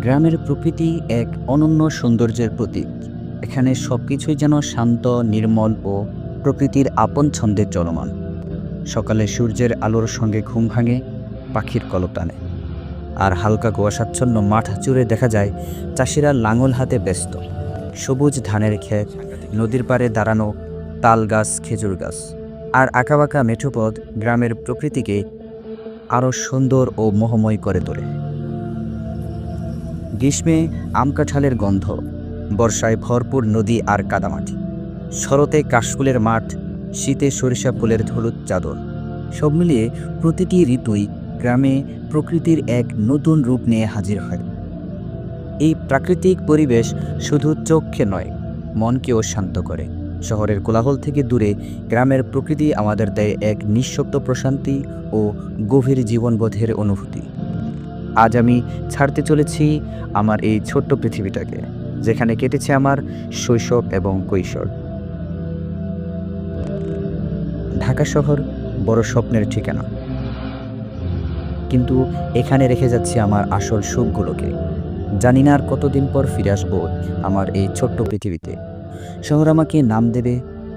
গ্রামের প্রকৃতি এক অনন্য সৌন্দর্যের প্রতীক। এখানে সব কিছুই যেন শান্ত, নির্মল ও প্রকৃতির আপন ছন্দে চলমান। সকালে সূর্যের আলোর সঙ্গে ঘুম ভাঙে, পাখির কলতানে আর হালকা কুয়াশাচ্ছন্ন মাঠ জুড়ে দেখা যায়, চাষিরা লাঙল হাতে ব্যস্ত। সবুজ ধানের ক্ষেত, নদীর পাড়ে দাঁড়ানো তাল গাছ, খেজুর গাছ। আর আঁকাবাঁকা মেঠোপথ গ্রামের প্রকৃতিকে আরও সুন্দর ও মোহময় করে তোলে। গ্রীষ্মে আম কাঁঠালের গন্ধ, বর্ষায় ভরপুর নদী আর কাদামাটি, শরতে কাশফুলের মাঠ, শীতে সরিষা ফুলের হলুদ চাদর, সব মিলিয়ে প্রতিটি ঋতুই গ্রামে প্রকৃতির এক নতুন রূপ নিয়ে হাজির হয়। এই প্রাকৃতিক পরিবেশ শুধু চোখকে নয়, মনকেও শান্ত করে। শহরের কোলাহল থেকে দূরে গ্রামের প্রকৃতি আমাদের দেয় এক নিঃশব্দ প্রশান্তি ও গভীর জীবনবোধের অনুভূতি। আজ আমি ছাড়তে চলেছি আমার এই ছোট্ট পৃথিবীটাকে, যেখানে কেটেছে আমার শৈশব এবং কৈশোর। ঢাকা শহর বড় স্বপ্নের ঠিকানা। কিন্তু এখানে রেখে যাচ্ছি আমার আসল সুখগুলোকে। জানি না আর কতদিন পর ফিরে আসব আমার এই ছোট্ট পৃথিবীতে। শহর আমাকে নাম দেবে,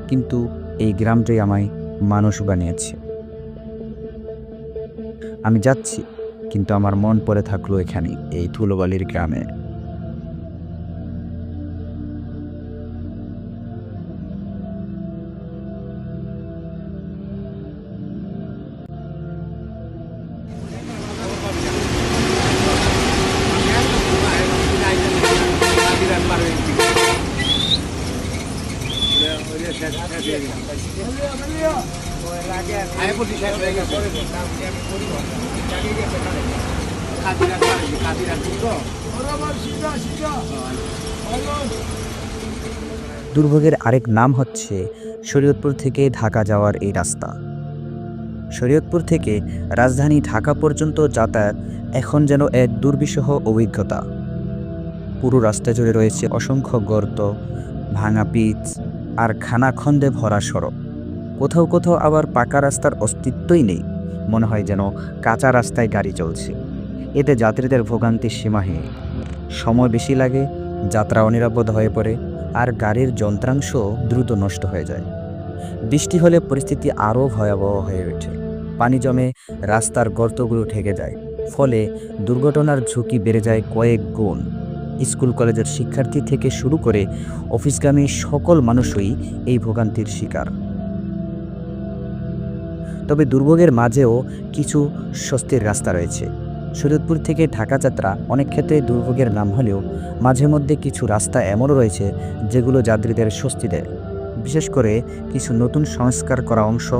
কিন্তু এই গ্রামটাই আমায় মানুষ বানিয়েছে। আমি যাচ্ছি। কিন্তু আমার মন পড়ে থাকল এখানে এই ধুলোবালির গ্রামে। দুর্ভোগের আরেক নাম হচ্ছে শরীয়তপুর থেকে ঢাকা যাওয়ার এই রাস্তা। শরীয়তপুর থেকে রাজধানী ঢাকা পর্যন্ত যাতায়াত এখন যেন এক দুর্বিষহ অভিজ্ঞতা। পুরো রাস্তা জুড়ে রয়েছে অসংখ্য গর্ত, ভাঙা পিচ আর খানাখন্দে ভরা সড়ক। কোথাও কোথাও আবার পাকা রাস্তার অস্তিত্বই নেই। মনে হয় যেন কাঁচা রাস্তায় গাড়ি চলছে। এতে যাত্রীদের ভোগান্তির সীমাহীন। সময় বেশি লাগে, যাত্রা অনিরাপদ হয়ে পড়ে, আর গাড়ির যন্ত্রাংশ দ্রুত নষ্ট হয়ে যায়। বৃষ্টি হলে পরিস্থিতি আরও ভয়াবহ হয়ে ওঠে। পানি জমে রাস্তার গর্তগুলো ঠেকে যায়। ফলে দুর্ঘটনার ঝুঁকি বেড়ে যায় কয়েক গুণ। স্কুল কলেজের শিক্ষার্থী থেকে শুরু করে অফিসগামী সকল মানুষই এই ভোগান্তির শিকার। তবে দুর্ভোগের মাঝেও কিছু স্বস্তির রাস্তা রয়েছে। শরীয়তপুর থেকে ঢাকা যাত্রা অনেক ক্ষেত্রে দুর্ভোগের নাম হলেও মাঝে মধ্যে কিছু রাস্তা এমনও রয়েছে যেগুলো যাত্রীদের স্বস্তি দেয়। বিশেষ করে কিছু নতুন সংস্কার করা অংশ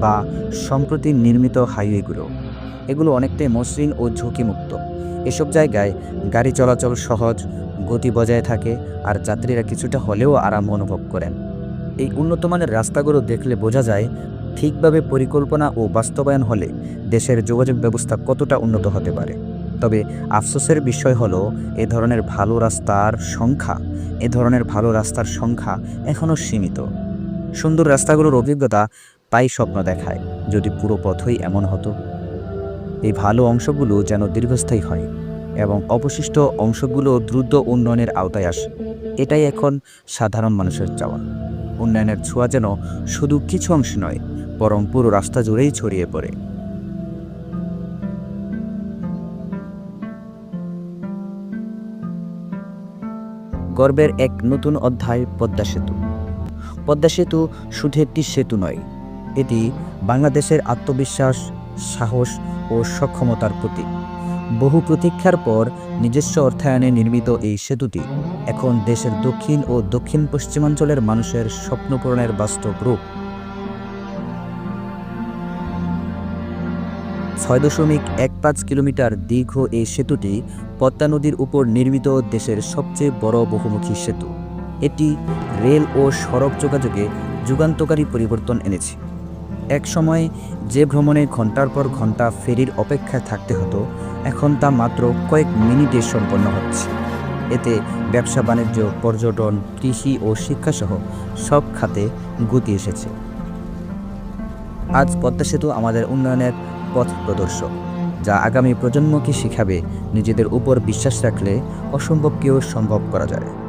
বা সম্প্রতি নির্মিত হাইওয়েগুলো। এগুলো অনেকটাই মসৃণ ও ঝুঁকিমুক্ত। এসব জায়গায় গাড়ি চলাচল সহজ, গতি বজায় থাকে আর যাত্রীরা কিছুটা হলেও আরাম অনুভব করেন। এই উন্নতমানের রাস্তাগুলো দেখলে বোঝা যায় ঠিকভাবে পরিকল্পনা ও বাস্তবায়ন হলে দেশের যোগাযোগ ব্যবস্থা কতটা উন্নত হতে পারে। তবে আফসোসের বিষয় হলো, এ ধরনের ভালো রাস্তার সংখ্যা, এ ধরনের ভালো রাস্তার সংখ্যা এখনও সীমিত। সুন্দর রাস্তাগুলোর অভিজ্ঞতা তাই স্বপ্ন দেখায়, যদি পুরো পথই এমন হতো। এই ভালো অংশগুলো যেন দীর্ঘস্থায়ী হয় এবং অবশিষ্ট অংশগুলো দ্রুত উন্নয়নের আওতায় আসে। এটাই এখন সাধারণ মানুষের চাওয়া। উন্নয়নের ছোঁয়া যেন শুধু কিছু অংশ নয়, বরং পুরো রাস্তা জুড়েই ছড়িয়ে পড়ে। গর্বের এক নতুন অধ্যায়, পদ্মা সেতু। পদ্মা সেতু শুধু একটি সেতু নয়, এটি বাংলাদেশের আত্মবিশ্বাস সাহস ও সক্ষমতার প্রতীক। বহু প্রতীক্ষার পর নিজস্ব অর্থায়নে নির্মিত এই সেতুটি এখন দেশের দক্ষিণ ও দক্ষিণ পশ্চিমাঞ্চলের মানুষের স্বপ্ন পূরণের বাস্তব রূপ। ছয় দশমিক এক পাঁচ কিলোমিটার দীর্ঘ এই সেতুটি পদ্মা নদীর উপর নির্মিত দেশের সবচেয়ে বড় বহুমুখী সেতু। এটি রেল ও সড়ক যোগাযোগে যুগান্তকারী পরিবর্তন এনেছে। এক সময় যে ভ্রমণে ঘণ্টার পর ঘণ্টা ফেরির অপেক্ষায় থাকতে হতো, এখন তা মাত্র কয়েক মিনিটে সম্পন্ন হচ্ছে। এতে ব্যবসা, বাণিজ্য, পর্যটন, কৃষি ও শিক্ষাসহ সব খাতে গতি এসেছে। আজ পদ্মা সেতু আমাদের উন্নয়নের পথ প্রদর্শক, যা আগামী প্রজন্মকে শেখাবে নিজেদের উপর বিশ্বাস রাখলে অসম্ভবকেও সম্ভব করা যায়।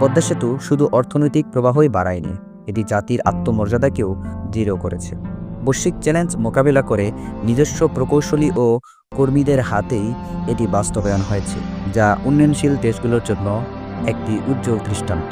পদ্মা সেতু শুধু অর্থনৈতিক প্রবাহই বাড়ায়নি, এটি জাতির আত্মমর্যাদাকেও দৃঢ় করেছে। বৈশ্বিক চ্যালেঞ্জ মোকাবিলা করে নিজস্ব প্রকৌশলী ও কর্মীদের হাতেই এটি বাস্তবায়ন হয়েছে, যা উন্নয়নশীল দেশগুলোর জন্য একটি উজ্জ্বল দৃষ্টান্ত।